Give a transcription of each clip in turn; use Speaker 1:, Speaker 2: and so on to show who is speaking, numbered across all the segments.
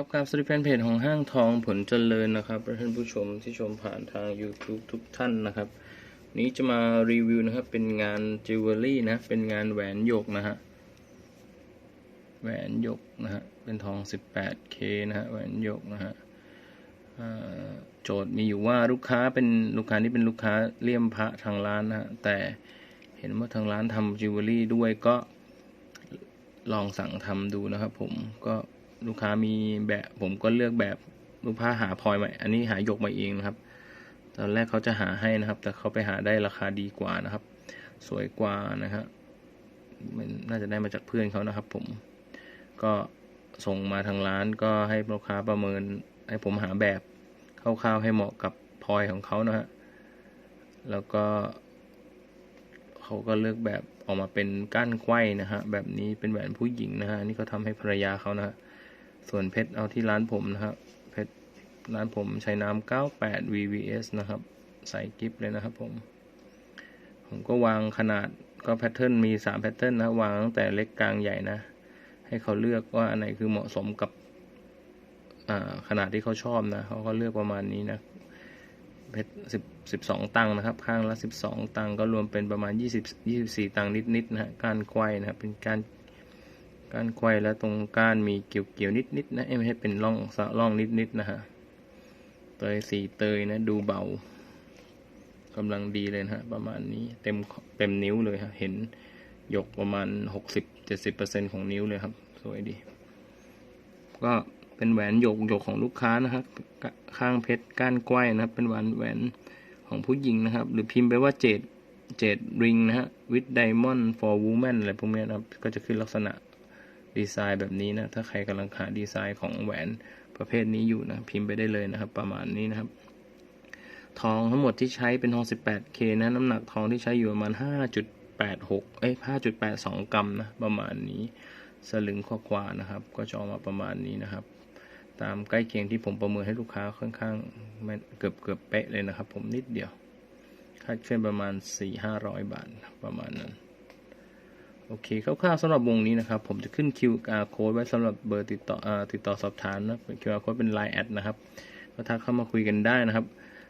Speaker 1: ครับการสวัสดีแฟนเพจของห้างทองผลเจริญนะครับท่านผู้ชมที่ชมผ่านทาง YouTube ทุกท่านนะครับ นี้จะมารีวิวนะครับ เป็นงานจิวเวลรี่นะ เป็นงานแหวนหยกนะฮะแหวนหยกนะฮะเป็นทอง 18K นะฮะแหวนหยกนะฮะโจทย์มีอยู่ว่าลูกค้าเป็นลูกค้าที่เป็นลูกค้าเลี่ยมพระทางร้านนะฮะแต่เห็นว่าทางร้านทำจิวเวลรี่ด้วยก็ลองสั่งทำดูนะครับ ผมก็ ลูกค้ามีแบบผมก็เลือกแบบลูกค้าหาพลอยมาอันนี้หายกมาเองนะครับ ตอนแรกเขาจะหาให้นะครับ แต่เขาไปหาได้ราคาดีกว่านะครับ สวยกว่านะฮะมันน่าจะได้มาจากเพื่อนเขานะครับ ผมก็ส่งมาทางร้านก็ให้ลูกค้าประเมิน ให้ผมหาแบบคร่าวๆให้เหมาะกับพลอยของเขานะฮะแล้วก็เขาก็เลือกแบบออกมาเป็นก้านไขว้นะฮะแบบนี้เป็นแหวนผู้หญิงนะฮะนี่เขาทำให้ภรรยาเขานะฮะ ส่วนเพชรเอาที่ร้านผมนะฮะเพชรร้านผมใช้น้ำ98 VVS นะครับ ใส่กิฟเลยนะครับผม ผมก็วางขนาดก็แพทเทิร์นมี3แพทเทิร์นนะวางตั้งแต่เล็กกลางใหญ่นะ ให้เขาเลือกว่าอันไหนคือเหมาะสมกับขนาดที่เขาชอบนะเขาก็เลือกประมาณนี้นะเพชรสิบสิบสองตังค์นะครับ ข้างละสิบสองตังค์ก็รวมเป็นประมาณยี่สิบยี่สิบสี่ตังค์นิดๆนะฮะกานไขว้นะครับเป็นกาน ก้านไขว้แล้วตรงก้านมีเกี่ยวเกี่ยวนิดๆนะเอ้ยไม่ให้เป็นร่องสะร่องนิดๆนะฮะเตยสีเตยนะ ดูเบากำลังดีเลยนะฮะประมาณนี้เต็มเต็มนิ้วเลยฮะเห็นหยกประมาณหกสิบเจ็ดสิบเปอร์เซ็นของนิ้วเลยครับ สวยดี ก็เป็นแหวนหยกหยกของลูกค้านะครับ ข้างเพชรก้านไกว้นะครับ เป็นแหวนแหวนของผู้หญิงนะครับ หรือพิมพ์ไปว่าเจดเจดริงนะฮะ with diamond for woman อะไรพวกนี้นะครับ ก็จะขึ้นลักษณะ ดีไซน์แบบนี้นะ ถ้าใครกำลังหาดีไซน์ของแหวนประเภทนี้อยู่นะ พิมพ์ไปได้เลยนะครับ ประมาณนี้นะครับ ทองทั้งหมดที่ใช้เป็นทอง 18K นะน้ำหนักทองที่ใช้อยู่ประมาณ 5.86 เอ้ย 5.82 กรัมนะ ประมาณนี้ สลึงกว่าๆนะครับ ก็จะออกมาประมาณนี้นะครับ ตามใกล้เคียงที่ผมประเมินให้ลูกค้าค่อนข้างเกือบเกือบเป๊ะเลยนะครับ ผมนิดเดียวคาดเคลื่อนประมาณ 4-500 บาทประมาณนั้น โอเคคร่าวๆสำหรับวงนี้นะครับ ผมจะขึ้น QR code ไว้สำหรับเบอร์ติดต่ออติดต่อสอบถามนะ QR code เป็น Line แอดนะครับก็ทักเข้ามาคุยกันได้นะครับ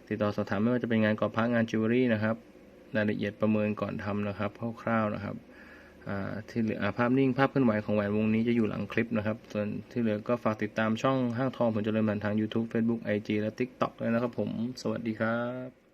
Speaker 1: ติดต่อสอบถามไม่ว่าจะเป็นงานก่อพระงานจิวเวลรี่นะครับรายละเอียดประเมินก่อนทำนะครับคร่าวๆนะครับที่เหลือภาพนิ่งภาพเคลื่อนไหวของแหวนวงนี้จะอยู่หลังคลิปนะครับ ส่วนที่เหลือก็ฝากติดตามช่องห้างทองผลเจริญผ่านทาง YouTube Facebook IG และ TikTok ด้วยนะครับผม สวัสดีครับ